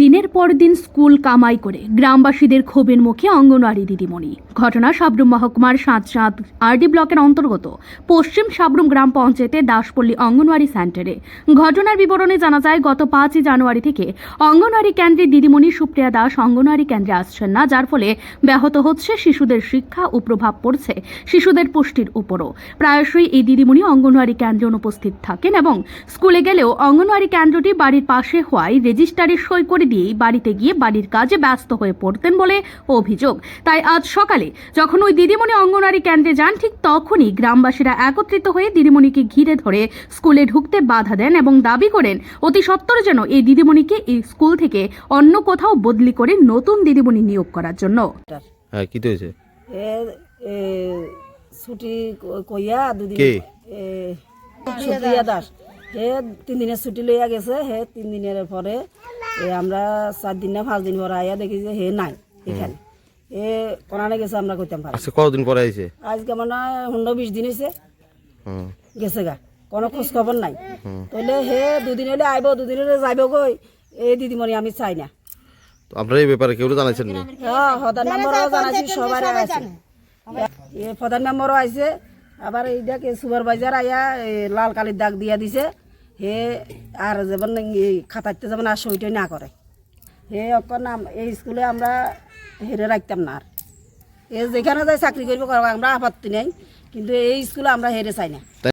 দিনের পর দিন স্কুল কামাই করে গ্রামবাসীদের ক্ষোভের মুখে অঙ্গনওয়াড়ি দিদিমণি। ঘটনা সাবরুম মহকুমার সাত সাত আরডি ব্লকের অন্তর্গত পশ্চিম সাবরুম গ্রাম পঞ্চায়েতের দাসপল্লী অঙ্গনওয়াড়ি সেন্টারে। ঘটনার বিবরণে জানা যায়, গত পাঁচই জানুয়ারি থেকে অঙ্গনওয়াড়ি কেন্দ্রে দিদিমণি সুপ্রিয়া দাস অঙ্গনওয়াড়ি কেন্দ্রে আসছেন না, যার ফলে ব্যাহত হচ্ছে শিশুদের শিক্ষা ও প্রভাব পড়ছে শিশুদের পুষ্টির উপরও। প্রায়শই এই দিদিমণি অঙ্গনওয়াড়ি কেন্দ্রে অনুপস্থিত থাকেন এবং স্কুলে গেলেও অঙ্গনওয়াড়ি কেন্দ্রটি বাড়ির পাশে হওয়ায় রেজিস্টারে সই করে দিয়েই বাড়িতে গিয়ে বাড়ির কাজে ব্যস্ত হয়ে পড়তেন বলে অভিযোগ। তাই আজ সকালে যখন ওই দিদিমণি অঙ্গনওয়াড়ি কেন্দ্রে যান ঠিক তখনই গ্রামবাসীরা একত্রিত হয়ে দিদিমণিকে ঘিরে ধরে স্কুলে ঢুকতে বাধা দেন এবং দাবি করেন অতি সত্বর যেন এই দিদিমণিকে এই স্কুল থেকে অন্য কোথাও বদলি করে নতুন দিদিমণি নিয়োগ করার জন্য। হ্যাঁ কি হয়েছে? ছুটি কইয়া দুদিন দাস। হে তিন দিনের ছুটি লইয়া গেছে হে তিন দিনের পরে আমরা চার দিন না পাঁচ দিন পরে আইয়া দেখি যে হে নাই এখানে। এ কোনানে গেছে আমরা কইতাম পারি। আজকে কতদিন পরে আইছে? আজকে মানে হুন্ডো বিশ দিন হয়েছে হুম। গেছে গা কোনো খোঁজ খবর নাই তাহলে হে দুদিন হলে আইব দুদিন হলে যাইব কই? এই দিদিমণি আমি চাই না। তো আপনারা এই ব্যাপারে কেউ জানাইছেন নি? হ্যাঁ প্রধান মেম্বারও জানাইছি সবার আছে এ প্রধান মেম্বারও আইছে আবার এই দেখ সুপারভাইজার আইয়া লাল কালির দাগ দিয়া দিছে। হে আর যেমন খাতাইতে যেমন আর সইটাই না করে। হে অকন এই স্কুলে আমরা হেরে রাখতাম না আর। এ যেখানে যাই চাকরি করব আমরা আপত্তি নেই, কিন্তু এই স্কুলে আমরা হেরে চাই না।